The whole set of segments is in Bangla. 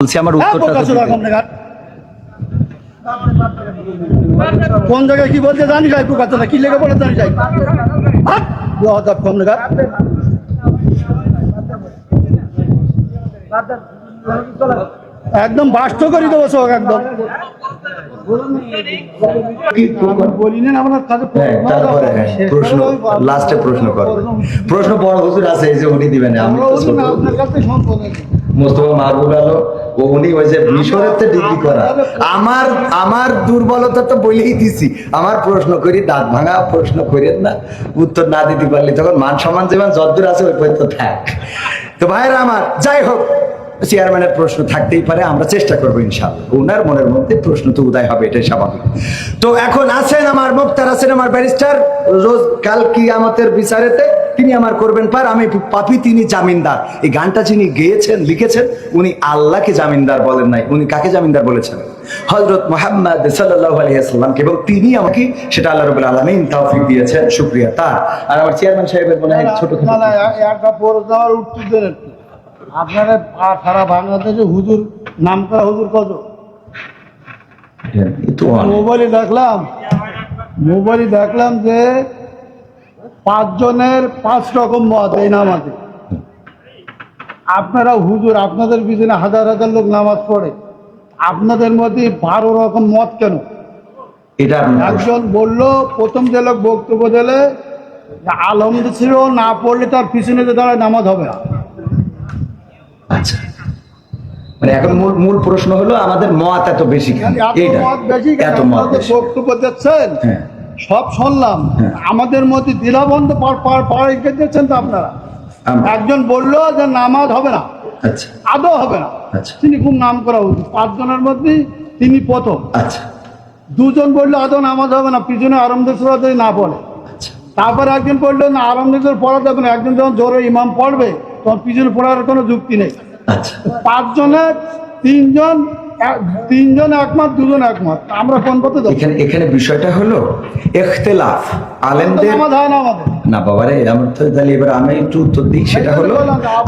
বলছি আমার হ্যাঁ, উত্তরটা। কোন জায়গায় কি বলতে জানি যাই পোকা চোদা, কি লেগে বলে জানি যাই কম দেখার। একদম বাস্ত করে দেবো সব একদম না হ্যাঁ, হ্যাঁ, প্রশ্ন লাস্টে প্রশ্ন করবে প্রশ্ন বড় হুজুর আছে এই যে উনি দিবেন আমি তো ছোট আপনার কাছে সম্পদ আছে। মোস্তফা মাহবুব আলো উনি ওই যে মিশরেতে ডিগ্রি করা। আমার আমার দুর্বলতা তো বলেই দিছি। আমার প্রশ্ন করি দাঁত ভাঙা প্রশ্ন করেন না। উত্তর না দিতে পারলে তখন মান সম্মান যেমন যদ্দুর আছে ওই পর্যন্ত থাক। তো ভাইরা আমার যাই হোক চেয়ারম্যানের প্রশ্ন থাকতেই পারে আমরা চেষ্টা করব ইনশাল্লাহ ওনার মনের মধ্যে প্রশ্ন তো উদয় হবে এটাই স্বাভাবিক তো এখন আছেন আমার মুক্তার আছেন আমার ব্যারিস্টার রোজ কাল কি আমাদের বিচারেতে তিনি আমার করবেন পার আমি পাপি তিনি জামিনদার এই গানটা যিনি গেয়েছেন লিখেছেন উনি আল্লাহকে জামিনদার বলেন নাই উনি কাকে জামিনদার বলেছেন হজরত মোহাম্মদ সাল্লাহ আলিয়াকে এবং তিনি আমাকে সেটা আল্লাহ রবুল আলমিন তৌফিক দিয়েছেন শুক্রিয়া তার আর আমার চেয়ারম্যান সাহেবের মনে হয় ছোট আপনারা সারা বাংলাদেশে হুজুর নাম করা হুজুর কত? মোবাইলে দেখলাম মোবাইলে দেখলাম যে পাঁচজনের পাঁচ রকম মত এই নামাজে। আপনারা হুজুর আপনাদের পিছনে হাজার হাজার লোক নামাজ পড়ে। আপনাদের মধ্যে বারো রকম মত কেন? এটা একজন বলল প্রথম যে লোক বক্তব্য দিলে ছিল না পড়লে তার পিছনে যে দাঁড়ায় নামাজ হবে না। আচ্ছা। মানে এখন মূল মূল প্রশ্ন হলো আমাদের মত এত বেশি এইটা? এত মত। বক্তব্য দিচ্ছেন? হ্যাঁ। সব শুনলাম। হ্যাঁ। আমাদের মধ্যে দ্বিধাবন্ধ পাড় দিচ্ছেন তো আপনারা। একজন বলল যে নামাজ হবে না। আচ্ছা। আদৌ হবে না। আচ্ছা। তিনি খুব নাম করা উচিত। পাঁচজনের মধ্যে তিনি প্রথম। আচ্ছা। দুজন বলল আদৌ নামাজ হবে না। পিছনে আরামদের সুরা যদি না পড়ে। আচ্ছা। তারপরে একজন বলল না আরামদের পড়া যাবে না। একজন যখন জোরে ইমাম পড়বে তখন পিছনে পড়ার কোনো যুক্তি নেই। তিনজন তিনজন একমত দুজন একমত। আমরা কোন পথে এখানে এখানে বিষয়টা হলো এখতেলাফ। আলেমদের না বাবারে আমার তো তাহলে এবার আমি একটু উত্তর দিই সেটা হলো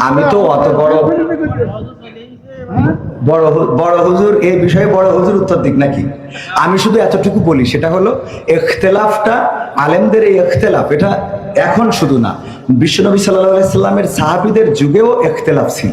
আমি তো অত বড় হ্যাঁ? বড় বড় হুজুর এই বিষয়ে বড় হুজুর উত্তর দিক নাকি? আমি শুধু এতটুকু বলি সেটা হলো এখতেলাফটা আলেমদের এই এখতেলাফ এটা এখন শুধু না। বিশ্বনবী সাল্লাহ সাল্লামের সাহাবিদের যুগেও এখতেলাফ ছিল।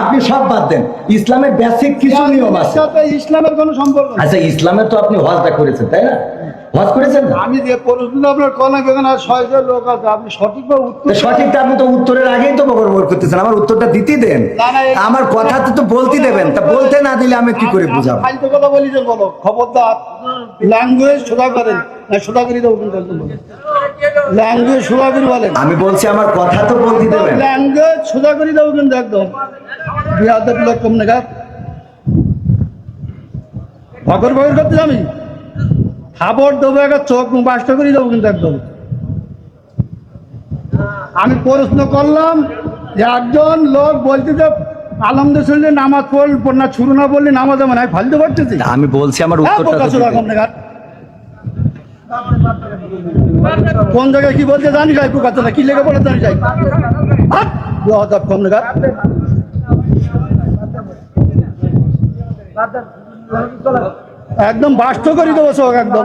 আপনি সব বাদ দেন। ইসলামের বেসিক কিছু নিয়ম আছে। ইসলামের কোনো সম্পর্ক আচ্ছা ইসলামের তো আপনি হজটা করেছেন তাই না? হজ করেছেন আমি যে প্রশ্ন আপনার কলা বেদনা ছয়জন লোক আছে আপনি উত্তর সঠিকটা আপনি তো উত্তরের আগেই তো বকর করতেছেন আমার উত্তরটা দিতে দেন। আমার কথা তো বলতে দেবেন তা বলতে না দিলে আমি কি করে বুঝাবো? ফালতু কথা বলি যে বলো খবরদার ল্যাঙ্গুয়েজ সোজা করেন না সোজা করে ল্যাঙ্গুয়েজ সোজা করে বলেন আমি বলছি আমার কথা তো বলতে দেবেন। ল্যাঙ্গুয়েজ সোজা করে দেবো কিন্তু একদম বিহাদের লোক কম নাগাদ ভগর ভগর করতে আমি খাবার দেবো একটা চোখ বাসটা করে দেবো কিন্তু একদম। আমি প্রশ্ন করলাম যে একজন লোক বলতে যে আলমদের নামাজ পড়ল না ছুরু না বললে নামাজ আমার আমি ফালতে পারতেছি আমি বলছি আমার হ্যাঁ, উত্তরটা। কোন জায়গায় কি বলতে জানি যাই পোকা কি লেগে বলে জানি যাই কম নাগাদ। একদম বাস্ত করে দেবো সব একদম।